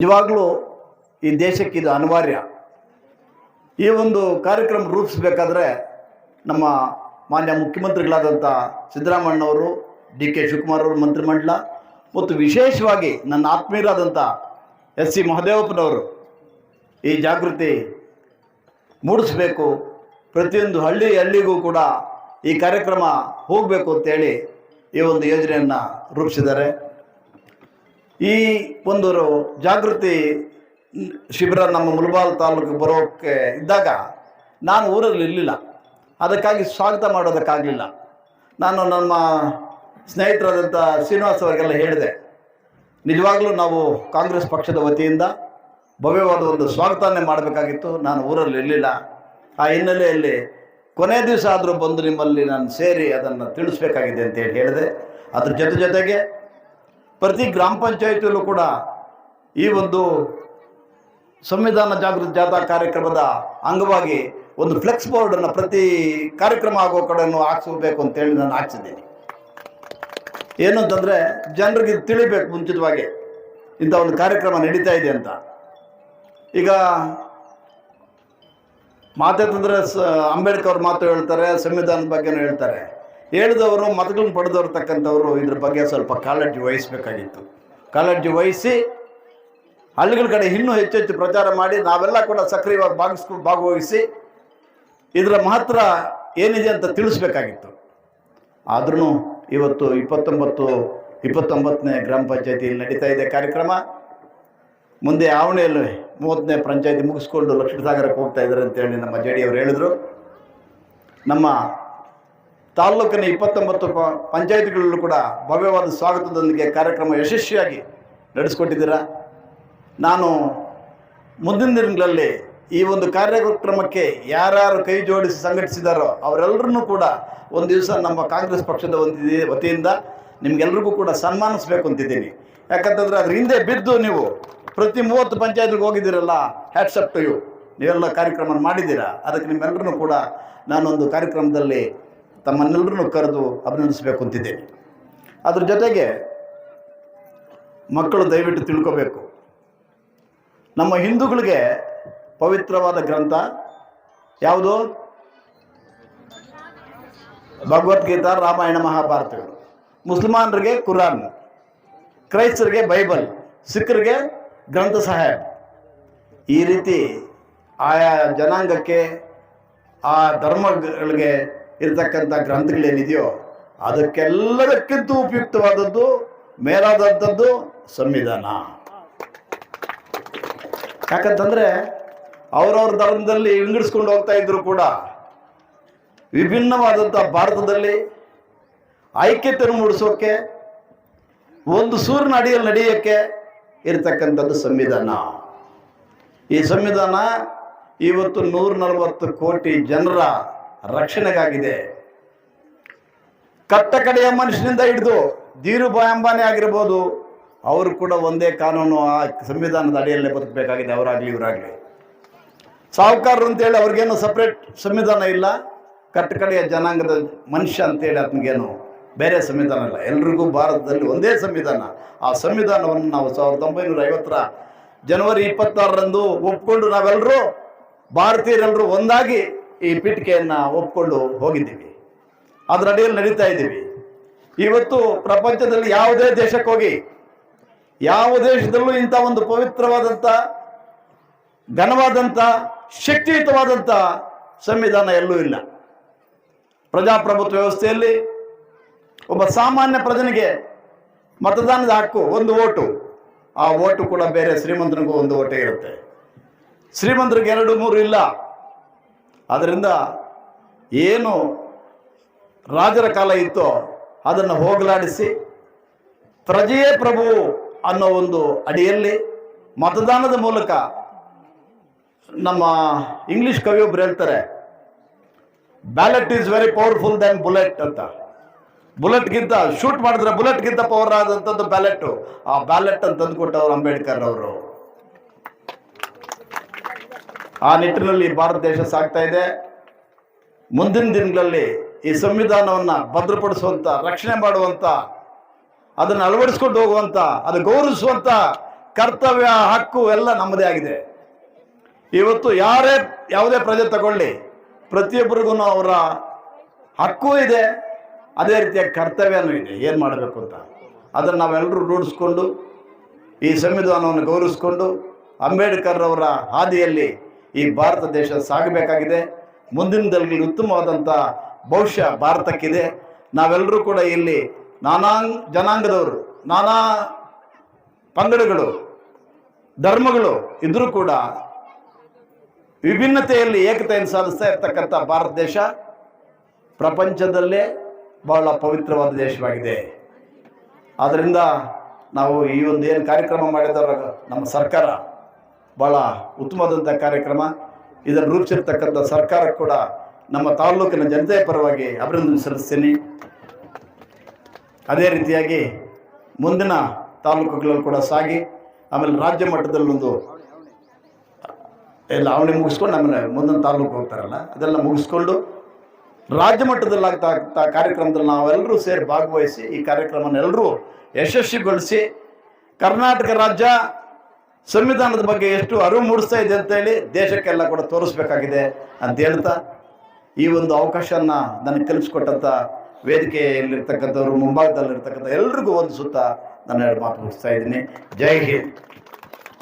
ನಿಜವಾಗ್ಲೂ ಈ ದೇಶಕ್ಕೆ ಇದು ಅನಿವಾರ್ಯ. ಈ ಒಂದು ಕಾರ್ಯಕ್ರಮ ರೂಪಿಸಬೇಕಾದ್ರೆ ನಮ್ಮ ಮಾನ್ಯ ಮುಖ್ಯಮಂತ್ರಿಗಳಾದಂಥ ಸಿದ್ದರಾಮಣ್ಣವರು ಡಿ ಕೆ ಶಿವಕುಮಾರ್ ಅವರು, ಮಂತ್ರಿಮಂಡಲ ಮತ್ತು ವಿಶೇಷವಾಗಿ ನನ್ನ ಆತ್ಮೀಯರಾದಂಥ ಎಸ್ ಸಿ ಮಹದೇವಪ್ಪನವರು ಈ ಜಾಗೃತಿ ಮೂಡಿಸಬೇಕು. ಪ್ರತಿಯೊಂದು ಹಳ್ಳಿ ಹಳ್ಳಿಗೂ ಕೂಡ ಈ ಕಾರ್ಯಕ್ರಮ ಹೋಗಬೇಕು ಅಂತೇಳಿ ಈ ಒಂದು ಯೋಜನೆಯನ್ನು ರೂಪಿಸಿದ್ದಾರೆ. ಈ ಒಂದು ಜಾಗೃತಿ ಶಿಬಿರ ನಮ್ಮ ಮುಲ್ಬಾಲ್ ತಾಲೂಕು ಬರೋಕ್ಕೆ ಇದ್ದಾಗ ನಾನು ಊರಲ್ಲಿ ಇರಲಿಲ್ಲ. ಅದಕ್ಕಾಗಿ ಸ್ವಾಗತ ಮಾಡೋದಕ್ಕಾಗಲಿಲ್ಲ. ನಾನು ನಮ್ಮ ಸ್ನೇಹಿತರಾದಂಥ ಶ್ರೀನಿವಾಸ್ ಅವರಿಗೆಲ್ಲ ಹೇಳಿದೆ, ನಿಜವಾಗ್ಲೂ ನಾವು ಕಾಂಗ್ರೆಸ್ ಪಕ್ಷದ ವತಿಯಿಂದ ಭವ್ಯವಾದ ಒಂದು ಸ್ವಾಗತನೇ ಮಾಡಬೇಕಾಗಿತ್ತು. ನಾನು ಊರಲ್ಲಿ ಇರಲಿಲ್ಲ. ಆ ಹಿನ್ನೆಲೆಯಲ್ಲಿ ಕೊನೆ ದಿವಸ ಆದರೂ ಬಂದು ನಿಮ್ಮಲ್ಲಿ ನಾನು ಸೇರಿ ಅದನ್ನು ತಿಳಿಸ್ಬೇಕಾಗಿದೆ ಅಂತೇಳಿ ಹೇಳಿದೆ. ಅದ್ರ ಜೊತೆ ಜೊತೆಗೆ ಪ್ರತಿ ಗ್ರಾಮ ಪಂಚಾಯಿತಿಯಲ್ಲೂ ಕೂಡ ಈ ಒಂದು ಸಂವಿಧಾನ ಜಾಗೃತಿ ಜಾಥಾ ಕಾರ್ಯಕ್ರಮದ ಅಂಗವಾಗಿ ಒಂದು ಫ್ಲೆಕ್ಸ್ ಬೋರ್ಡನ್ನು ಪ್ರತಿ ಕಾರ್ಯಕ್ರಮ ಆಗೋ ಕಡೆಯನ್ನು ಹಾಕ್ಸ್ಬೇಕು ಅಂತೇಳಿ ನಾನು ಹಾಕ್ಸಿದ್ದೀನಿ. ಏನು ಅಂತಂದರೆ ಜನರಿಗೆ ತಿಳಿಬೇಕು ಮುಂಚಿತವಾಗಿ ಇಂಥ ಒಂದು ಕಾರ್ಯಕ್ರಮ ನಡೀತಾ ಇದೆ ಅಂತ. ಈಗ ಮಾತಾಡ್ತಂದ್ರೆ ಸ ಅಂಬೇಡ್ಕರ್ ಮಾತು ಹೇಳ್ತಾರೆ, ಸಂವಿಧಾನದ ಬಗ್ಗೆನೂ ಹೇಳ್ತಾರೆ. ಹೇಳಿದವರು, ಮತಗಳನ್ನ ಪಡೆದವ್ರು ತಕ್ಕಂಥವ್ರು, ಇದ್ರ ಬಗ್ಗೆ ಸ್ವಲ್ಪ ಕಾಳಜಿ ವಹಿಸಬೇಕಾಗಿತ್ತು. ಕಾಳಜಿ ವಹಿಸಿ ಹಳ್ಳಿಗಳ ಕಡೆ ಇನ್ನೂ ಹೆಚ್ಚು ಹೆಚ್ಚು ಪ್ರಚಾರ ಮಾಡಿ ನಾವೆಲ್ಲ ಕೂಡ ಸಕ್ರಿಯವಾಗಿ ಭಾಗಿಸ್ಕೊ, ಭಾಗವಹಿಸಿ ಇದರ ಮಹತ್ವ ಏನಿದೆ ಅಂತ ತಿಳಿಸ್ಬೇಕಾಗಿತ್ತು. ಆದ್ರೂ ಇವತ್ತು ಇಪ್ಪತ್ತೊಂಬತ್ತು, ಇಪ್ಪತ್ತೊಂಬತ್ತನೇ ಗ್ರಾಮ ಪಂಚಾಯತಿಯಲ್ಲಿ ನಡೀತಾ ಇದೆ ಕಾರ್ಯಕ್ರಮ. ಮುಂದೆ ಆವಣೆಯಲ್ಲಿ ಮೂವತ್ತನೇ ಪಂಚಾಯತಿ ಮುಗಿಸ್ಕೊಂಡು ಲಕ್ಷ್ಮೀಸಾಗರಕ್ಕೆ ಹೋಗ್ತಾ ಇದ್ದಾರೆ ಅಂತೇಳಿ ನಮ್ಮ ಜೆ ಡಿ ಅವರು ಹೇಳಿದರು. ನಮ್ಮ ತಾಲ್ಲೂಕಿನ ಇಪ್ಪತ್ತೊಂಬತ್ತು ಪಂಚಾಯತ್ಗಳಲ್ಲೂ ಕೂಡ ಭವ್ಯವಾದ ಸ್ವಾಗತದೊಂದಿಗೆ ಕಾರ್ಯಕ್ರಮ ಯಶಸ್ವಿಯಾಗಿ ನಡೆಸಿಕೊಟ್ಟಿದ್ದೀರಾ? ನಾನು ಮುಂದಿನ ದಿನಗಳಲ್ಲಿ ಈ ಒಂದು ಕಾರ್ಯಕ್ರಮಕ್ಕೆ ಯಾರ್ಯಾರು ಕೈ ಜೋಡಿಸಿ ಸಂಘಟಿಸಿದಾರೋ ಅವರೆಲ್ಲರನ್ನೂ ಕೂಡ ಒಂದು ದಿವಸ ನಮ್ಮ ಕಾಂಗ್ರೆಸ್ ಪಕ್ಷದ ಒಂದು ವತಿಯಿಂದ ನಿಮಗೆಲ್ರಿಗೂ ಕೂಡ ಸನ್ಮಾನಿಸ್ಬೇಕು ಅಂತಿದ್ದೀನಿ. ಯಾಕಂತಂದರೆ ಅದ್ರ ಹಿಂದೆ ಬಿದ್ದು ನೀವು ಪ್ರತಿ ಮೂವತ್ತು ಪಂಚಾಯತ್ಗೆ ಹೋಗಿದ್ದೀರಲ್ಲ ಹ್ಯಾಟ್ಸಪ್ ಟು ಯು ನೀವೆಲ್ಲ ಕಾರ್ಯಕ್ರಮ ಮಾಡಿದ್ದೀರಾ? ಅದಕ್ಕೆ ನಿಮ್ಮೆಲ್ಲರನ್ನೂ ಕೂಡ ನಾನೊಂದು ಕಾರ್ಯಕ್ರಮದಲ್ಲಿ ತಮ್ಮನ್ನೆಲ್ಲರನ್ನೂ ಕರೆದು ಅಭಿನಂದಿಸಬೇಕು ಅಂತಿದ್ದೇನೆ ಅದ್ರ ಜೊತೆಗೆ ಮಕ್ಕಳು ದಯವಿಟ್ಟು ತಿಳ್ಕೋಬೇಕು. ನಮ್ಮ ಹಿಂದೂಗಳಿಗೆ ಪವಿತ್ರವಾದ ಗ್ರಂಥ ಯಾವುದು? ಭಗವದ್ಗೀತಾ, ರಾಮಾಯಣ, ಮಹಾಭಾರತಗಳು. ಮುಸಲ್ಮಾನರಿಗೆ ಕುರಾನ್, ಕ್ರೈಸ್ತರಿಗೆ ಬೈಬಲ್, ಸಿಖ್ರಿಗೆ ಗ್ರಂಥ ಸಾಹೇಬ್ ಈ ರೀತಿ ಆಯಾ ಜನಾಂಗಕ್ಕೆ, ಆ ಧರ್ಮಗಳಿಗೆ ಇರತಕ್ಕಂಥ ಗ್ರಂಥಗಳೇನಿದೆಯೋ ಅದಕ್ಕೆಲ್ಲದಕ್ಕಿಂತ ಉಪಯುಕ್ತವಾದದ್ದು ಮೇಲಾದಂಥದ್ದು ಸಂವಿಧಾನ. ಯಾಕಂತಂದರೆ ಅವರವ್ರ ಧರ್ಮದಲ್ಲಿ ವಿಂಗಡಿಸ್ಕೊಂಡು ಹೋಗ್ತಾ ಇದ್ರು ಕೂಡ ವಿಭಿನ್ನವಾದಂಥ ಭಾರತದಲ್ಲಿ ಐಕ್ಯತೆಯನ್ನು ಮೂಡಿಸೋಕ್ಕೆ ಒಂದು ಸೂರ್ಯನ ಅಡಿಯಲ್ಲಿ ನಡೆಯೋಕ್ಕೆ ಇರತಕ್ಕಂಥದ್ದು ಸಂವಿಧಾನ. ಈ ಸಂವಿಧಾನ ಇವತ್ತು ನೂರ ನಲವತ್ತು ಕೋಟಿ ಜನರ ರಕ್ಷಣೆಗಾಗಿದೆ. ಕಟ್ಟ ಕಡೆಯ ಮನುಷ್ಯನಿಂದ ಹಿಡಿದು ಧೀರುಭಾಯ್ ಅಂಬಾನಿ ಆಗಿರ್ಬೋದು, ಅವರು ಕೂಡ ಒಂದೇ ಕಾನೂನು ಆ ಸಂವಿಧಾನದ ಅಡಿಯಲ್ಲೇ ಬದುಕಬೇಕಾಗಿದೆ, ಅವರಾಗಲಿ ಇವರಾಗಲಿ. ಸಾಹುಕಾರರು ಅಂತೇಳಿ ಅವ್ರಿಗೇನು ಸಪ್ರೇಟ್ ಸಂವಿಧಾನ ಇಲ್ಲ? ಕಟ್ಟ ಕಡೆಯ ಜನಾಂಗದ ಮನುಷ್ಯ ಅಂತೇಳಿ ಆತನಿಗೇನು ಬೇರೆ ಸಂವಿಧಾನ ಇಲ್ಲ? ಎಲ್ರಿಗೂ ಭಾರತದಲ್ಲಿ ಒಂದೇ ಸಂವಿಧಾನ. ಆ ಸಂವಿಧಾನವನ್ನು ನಾವು ಸಾವಿರದ ಒಂಬೈನೂರ ಐವತ್ತರ ಜನವರಿ ಇಪ್ಪತ್ತಾರರಂದು ಒಪ್ಕೊಂಡು ನಾವೆಲ್ಲರೂ ಭಾರತೀಯರೆಲ್ಲರೂ ಒಂದಾಗಿ ಈ ಪೀಠಿಕೆಯನ್ನು ಒಪ್ಕೊಂಡು ಹೋಗಿದ್ದೀವಿ. ಅದರ ಅಡಿಯಲ್ಲಿ ನಡೀತಾ ಇದ್ದೀವಿ. ಇವತ್ತು ಪ್ರಪಂಚದಲ್ಲಿ ಯಾವುದೇ ದೇಶಕ್ಕೆ ಹೋಗಿ, ಯಾವ ದೇಶದಲ್ಲೂ ಇಂಥ ಒಂದು ಪವಿತ್ರವಾದಂಥ, ಘನವಾದಂಥ, ಶಕ್ತಿಯುತವಾದಂಥ ಸಂವಿಧಾನ ಎಲ್ಲೂ ಇಲ್ಲ. ಪ್ರಜಾಪ್ರಭುತ್ವ ವ್ಯವಸ್ಥೆಯಲ್ಲಿ ಒಬ್ಬ ಸಾಮಾನ್ಯ ಪ್ರಜನಿಗೆ ಮತದಾನದ ಹಕ್ಕು, ಒಂದು ಓಟು. ಆ ಓಟು ಕೂಡ ಬೇರೆ ಶ್ರೀಮಂತನಿಗೂ ಒಂದು ಓಟೇ ಇರುತ್ತೆ. ಶ್ರೀಮಂತರಿಗೆ ಎರಡು ಮೂರು ಇಲ್ಲ. ಅದರಿಂದ ಏನು ರಾಜರ ಕಾಲ ಇತ್ತೋ ಅದನ್ನು ಹೋಗಲಾಡಿಸಿ ಪ್ರಜೆಯೇ ಪ್ರಭು ಅನ್ನೋ ಒಂದು ಅಡಿಯಲ್ಲಿ ಮತದಾನದ ಮೂಲಕ ನಮ್ಮ ಇಂಗ್ಲಿಷ್ ಕವಿಯೊಬ್ರು ಹೇಳ್ತಾರೆ ballot is very powerful than bullet ಅಂತ. ಬುಲೆಟ್ಗಿಂತ, ಶೂಟ್ ಮಾಡಿದ್ರೆ ಬುಲೆಟ್ಗಿಂತ ಪವರ್ ಆದಂಥದ್ದು ಬ್ಯಾಲೆಟ್ ಆ ಬ್ಯಾಲೆಟ್ ಅಂತ ತಂದುಕೊಟ್ಟವರು ಅಂಬೇಡ್ಕರ್ ಅವರು ಆ ನಿಟ್ಟಿನಲ್ಲಿ ಭಾರತ ದೇಶ ಸಾಗ್ತಾ ಇದೆ. ಮುಂದಿನ ದಿನಗಳಲ್ಲಿ ಈ ಸಂವಿಧಾನವನ್ನು ಭದ್ರಪಡಿಸುವಂತ, ರಕ್ಷಣೆ ಮಾಡುವಂತ, ಅದನ್ನು ಅಳವಡಿಸ್ಕೊಂಡು ಹೋಗುವಂತ, ಅದು ಗೌರವಿಸುವಂತ ಕರ್ತವ್ಯ, ಹಕ್ಕು ಎಲ್ಲ ನಮ್ಮದೇ ಆಗಿದೆ. ಇವತ್ತು ಯಾರೇ ಯಾವುದೇ ಪ್ರಜೆ ತಗೊಳ್ಳಿ, ಪ್ರತಿಯೊಬ್ಬರಿಗೂ ಅವರ ಹಕ್ಕೂ ಇದೆ, ಅದೇ ರೀತಿಯ ಕರ್ತವ್ಯನೂ ಇದೆ. ಏನು ಮಾಡಬೇಕು ಅಂತ? ಅದನ್ನು ನಾವೆಲ್ಲರೂ ರೂಢಿಸ್ಕೊಂಡು, ಈ ಸಂವಿಧಾನವನ್ನು ಗೌರವಿಸ್ಕೊಂಡು, ಅಂಬೇಡ್ಕರ್ ಅವರ ಹಾದಿಯಲ್ಲಿ ಈ ಭಾರತ ದೇಶ ಸಾಗಬೇಕಾಗಿದೆ. ಮುಂದಿನ ದಿನಗಳಲ್ಲಿ ಉತ್ತಮವಾದಂಥ ಭವಿಷ್ಯ ಭಾರತಕ್ಕಿದೆ. ನಾವೆಲ್ಲರೂ ಕೂಡ ಇಲ್ಲಿ ನಾನಾ ಜನಾಂಗದವರು, ನಾನಾ ಪಂಗಡಗಳು, ಧರ್ಮಗಳು ಇದ್ರೂ ಕೂಡ ವಿಭಿನ್ನತೆಯಲ್ಲಿ ಏಕತೆಯನ್ನು ಸಾಧಿಸ್ತಾ ಇರ್ತಕ್ಕಂಥ ಭಾರತ ದೇಶ ಪ್ರಪಂಚದಲ್ಲೇ ಬಹಳ ಪವಿತ್ರವಾದ ದೇಶವಾಗಿದೆ. ಆದ್ದರಿಂದ ನಾವು ಈ ಒಂದು ಏನು ಕಾರ್ಯಕ್ರಮ ಮಾಡಿದವರ ನಮ್ಮ ಸರ್ಕಾರ ಭಾಳ ಉತ್ತಮವಾದಂಥ ಕಾರ್ಯಕ್ರಮ. ಇದನ್ನು ರೂಪಿಸಿರ್ತಕ್ಕಂಥ ಸರ್ಕಾರ ಕೂಡ ನಮ್ಮ ತಾಲ್ಲೂಕಿನ ಜನತೆಯ ಪರವಾಗಿ ಅಭಿನಂದನೆ ಸಲ್ಲಿಸ್ತೀನಿ. ಅದೇ ರೀತಿಯಾಗಿ ಮುಂದಿನ ತಾಲೂಕುಗಳಲ್ಲಿ ಕೂಡ ಸಾಗಿ, ಆಮೇಲೆ ರಾಜ್ಯ ಮಟ್ಟದಲ್ಲೊಂದು ಎಲ್ಲ ಅವಣಿ ಮುಗಿಸ್ಕೊಂಡು ಆಮೇಲೆ ಮುಂದಿನ ತಾಲೂಕು ಹೋಗ್ತಾರಲ್ಲ, ಅದೆಲ್ಲ ಮುಗಿಸ್ಕೊಂಡು ರಾಜ್ಯ ಮಟ್ಟದಲ್ಲಿ ಆಗ್ತಾ ಕಾರ್ಯಕ್ರಮದಲ್ಲಿ ನಾವೆಲ್ಲರೂ ಸೇರಿ ಭಾಗವಹಿಸಿ ಈ ಕಾರ್ಯಕ್ರಮನ ಎಲ್ಲರೂ ಯಶಸ್ವಿಗೊಳಿಸಿ ಕರ್ನಾಟಕ ರಾಜ್ಯ ಸಂವಿಧಾನದ ಬಗ್ಗೆ ಎಷ್ಟು ಅರಿವು ಮೂಡಿಸ್ತಾ ಇದೆ ಅಂತೇಳಿ ದೇಶಕ್ಕೆಲ್ಲ ಕೂಡ ತೋರಿಸ್ಬೇಕಾಗಿದೆ ಅಂತ ಹೇಳ್ತಾ, ಈ ಒಂದು ಅವಕಾಶನ ನನಗೆ ಕಲಿಸ್ಕೊಟ್ಟಂಥ ವೇದಿಕೆಯಲ್ಲಿರ್ತಕ್ಕಂಥವ್ರು ಮುಂಭಾಗದಲ್ಲಿರ್ತಕ್ಕಂಥ ಎಲ್ರಿಗೂ ಒಂದು ಸುತ್ತ ನನ್ನ ಎರಡು ಮಾತು ಮುಗಿಸ್ತಾ ಇದ್ದೀನಿ. ಜೈ ಹಿಂದ್.